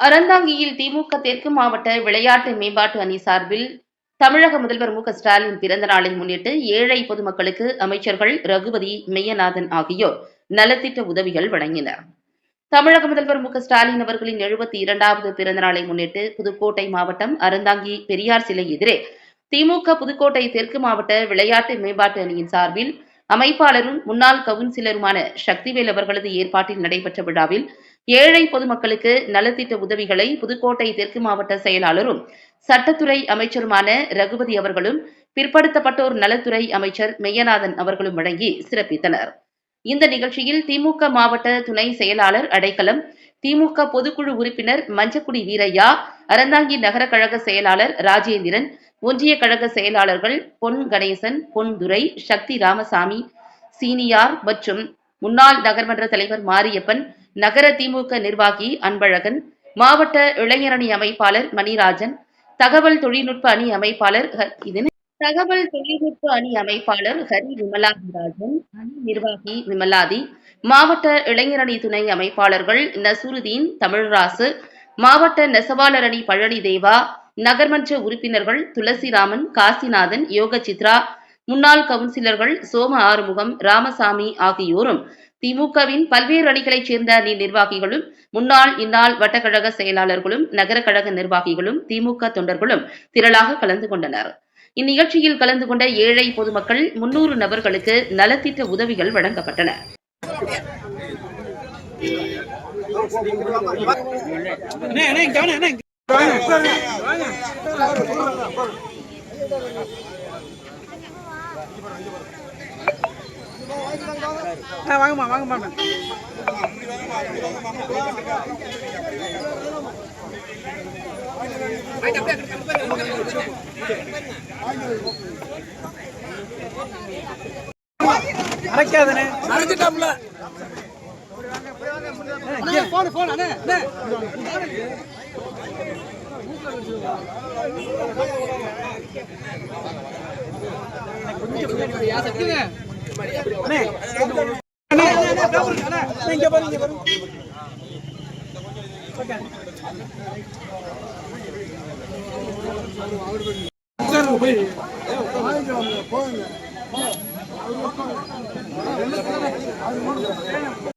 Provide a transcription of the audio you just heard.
அறந்தாங்கியில் திமுக தெற்கு மாவட்ட விளையாட்டு மேம்பாட்டு அணி சார்பில் தமிழக முதல்வர் மு ஸ்டாலின் பிறந்த நாளை முன்னிட்டு ஏழை பொதுமக்களுக்கு அமைச்சர்கள் ரகுபதி மெய்யநாதன் ஆகியோர் நலத்திட்ட உதவிகள் வழங்கினர். தமிழக முதல்வர் மு ஸ்டாலின் அவர்களின் எழுபத்தி இரண்டாவது பிறந்த நாளை முன்னிட்டு புதுக்கோட்டை மாவட்டம் அறந்தாங்கி பெரியார் சிலை எதிரே திமுக புதுக்கோட்டை தெற்கு மாவட்ட விளையாட்டு மேம்பாட்டு அணியின் சார்பில் அமைப்பாளரும் முன்னாள் கவுன்சிலருமான சக்திவேல் அவர்களது ஏற்பாட்டில் நடைபெற்ற விழாவில் ஏழை பொதுமக்களுக்கு நலத்திட்ட உதவிகளை புதுக்கோட்டை தெற்கு மாவட்ட செயலாளரும் சட்டத்துறை அமைச்சருமான ரகுபதி அவர்களும் பிற்படுத்தப்பட்டோர் நலத்துறை அமைச்சர் மெய்யநாதன் அவர்களும் வழங்கி சிறப்பித்தனர். இந்த நிகழ்ச்சியில் திமுக மாவட்ட துணை செயலாளர் அடைக்கலம் திமுக பொதுக்குழு உறுப்பினர் மஞ்சக்குடி வீரையா அறந்தாங்கி நகர கழக செயலாளர் ராஜேந்திரன் ஒன்றிய கழக செயலாளர்கள் பொன் கணேசன் பொன் துரை சக்தி ராமசாமி சீனியார் மற்றும் முன்னாள் நகர்மன்ற தலைவர் மாரியப்பன் நகர திமுக நிர்வாகி அன்பழகன் மாவட்ட இளைஞரணி அமைப்பாளர் மணிராஜன் தகவல் தொழில்நுட்ப அணி அமைப்பாளர் ஹ- தகவல் தொழில்நுட்ப அணி அமைப்பாளர் ஹரி விமலாதிராஜன் அணி நிர்வாகி விமலாதி மாவட்ட இளைஞரணி துணை அமைப்பாளர்கள் நசூருதீன் தமிழ்ராசு மாவட்ட நெசவாளர் அணி பழனி தேவா நகர்மன்ற உறுப்பினர்கள் துளசிராமன் காசிநாதன் யோக சித்ரா முன்னாள் கவுன்சிலர்கள் சோம ஆறுமுகம் ராமசாமி ஆகியோரும் திமுகவின் பல்வேறு அணிகளைச் சேர்ந்த அணி நிர்வாகிகளும் முன்னாள் இந்நாள் வட்டக்கழக செயலாளர்களும் நகர கழக நிர்வாகிகளும் திமுக தொண்டர்களும் திரளாக கலந்து கொண்டனர். இந்நிகழ்ச்சியில் கலந்து கொண்ட ஏழை பொதுமக்கள் முன்னூறு நபர்களுக்கு நலத்திட்ட உதவிகள் வழங்கப்பட்டன. வாங்கம்மா வாங்கம்மா அரைக்காதனே அரைச்சிட்டாப்ல. அண்ணே போன் போன் அண்ணே அண்ணே. இங்க பாருங்க இங்க பாருங்க